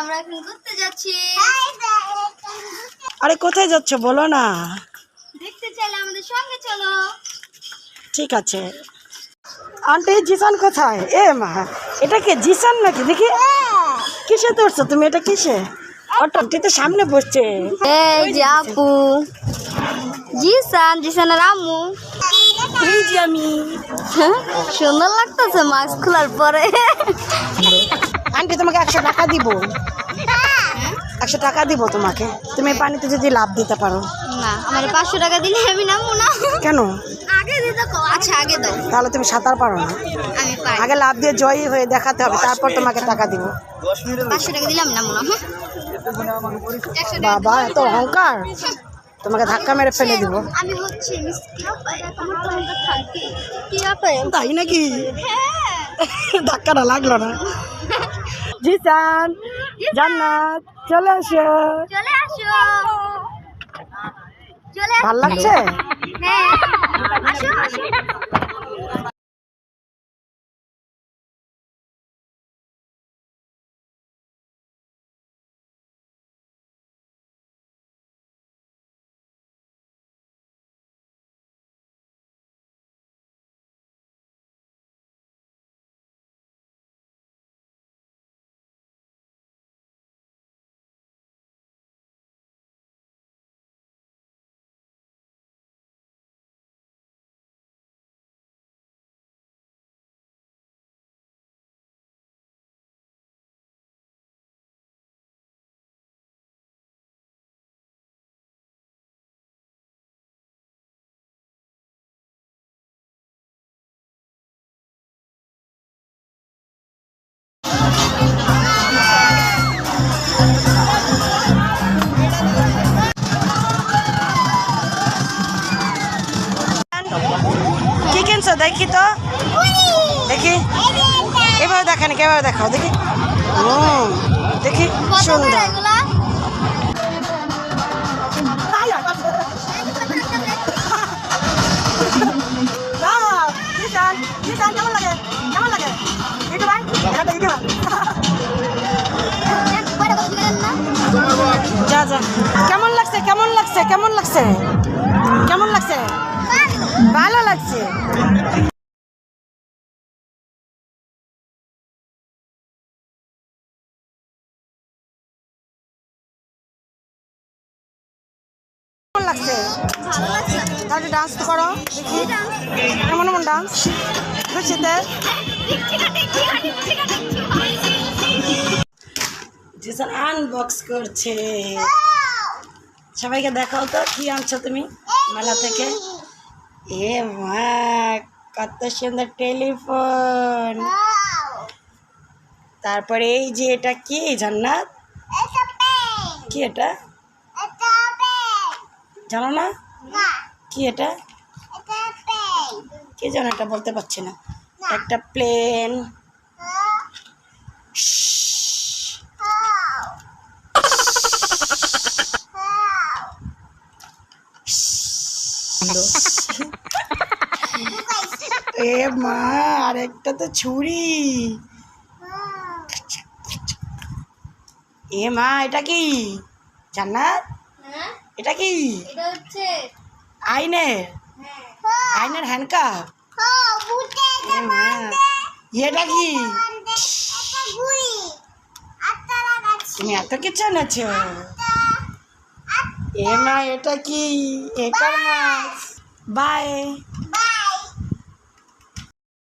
আমরা এখন ঘুরতে যাচ্ছি। আরে কোথায় যাচ্ছ বলো না? দেখতে চাইলে আমাদের সঙ্গে চলো। ঠিক আছে। আন্টি জিসান কোথায়? এ মা এটা কি জিসান নাকি? দেখি। কিসে ধরছো তুমি? এটা কিসে? অটো তো সামনে বসছে। এই যে আপু। জিসান জিসানের আম্মু। এই যে আমি। সুন্দর লাগতেছে মাস্ক খোলার পরে। আন্টি তোমাকে একশো টাকা দিব। একশো টাকা দিব তোমাকে। তুমি পানিতে যদি লাভ দিতে পারো। না আমার পাঁচশো টাকা দিলে আমি নামবো না। কেন? আগে আচ্ছা আগে দাও। তাহলে তুমি সাঁতার পারো না। আগে লাভ দিয়ে জয়ী হয়ে দেখাতে হবে তারপর তোমাকে টাকা দিব। পাঁচশো টাকা দিলে নামবো না হুম। একশো টাকা বাবা এত অহংকার। তোমাকে ধাক্কা মেরে ফেলে দিব। আমি হচ্ছে তাই নাকি? হ্যাঁ। ধাক্কাটা লাগল না। জিসান জান্নাত চলে আসো। চলে আসো। ভালো লাগছে? হ্যাঁ। আসো আসো। দেখি তো। দেখি। এভাবে দেখান এভাবে দেখাও, দেখি। হুম দেখি, সুন্দর। কেমন লাগে যা যা। কেমন লাগছে কেমন লাগছে কেমন লাগছে? কেমন লাগছে? ভালো লাগছে। লাগছে? তাহলে ডান্স তো করো দেখি। কেমন কেমন ডান্স খুশিতে জিসান আনবক্স করছে। সবাইকে দেখাও তো কি আনছো তুমি? মেলা থেকে? এ কত সুন্দর টেলিফোন। তারপরে এই যে এটা কি, জান্নাত? কি এটা? জানো না? কি এটা? কে জানো, এটা বলতে পারছি না। একটা প্লেন। এ মা আর একটা তো ছুরি। এ মা এটা কি? জান্নাত? হ্যাঁ। এটা কি? এটা আইনের? আইনের হ্যান্ডকাপ মা এটা কি তুমি এত কিছু এনেছ? এ মা এটা কি? একার মাছ বাই।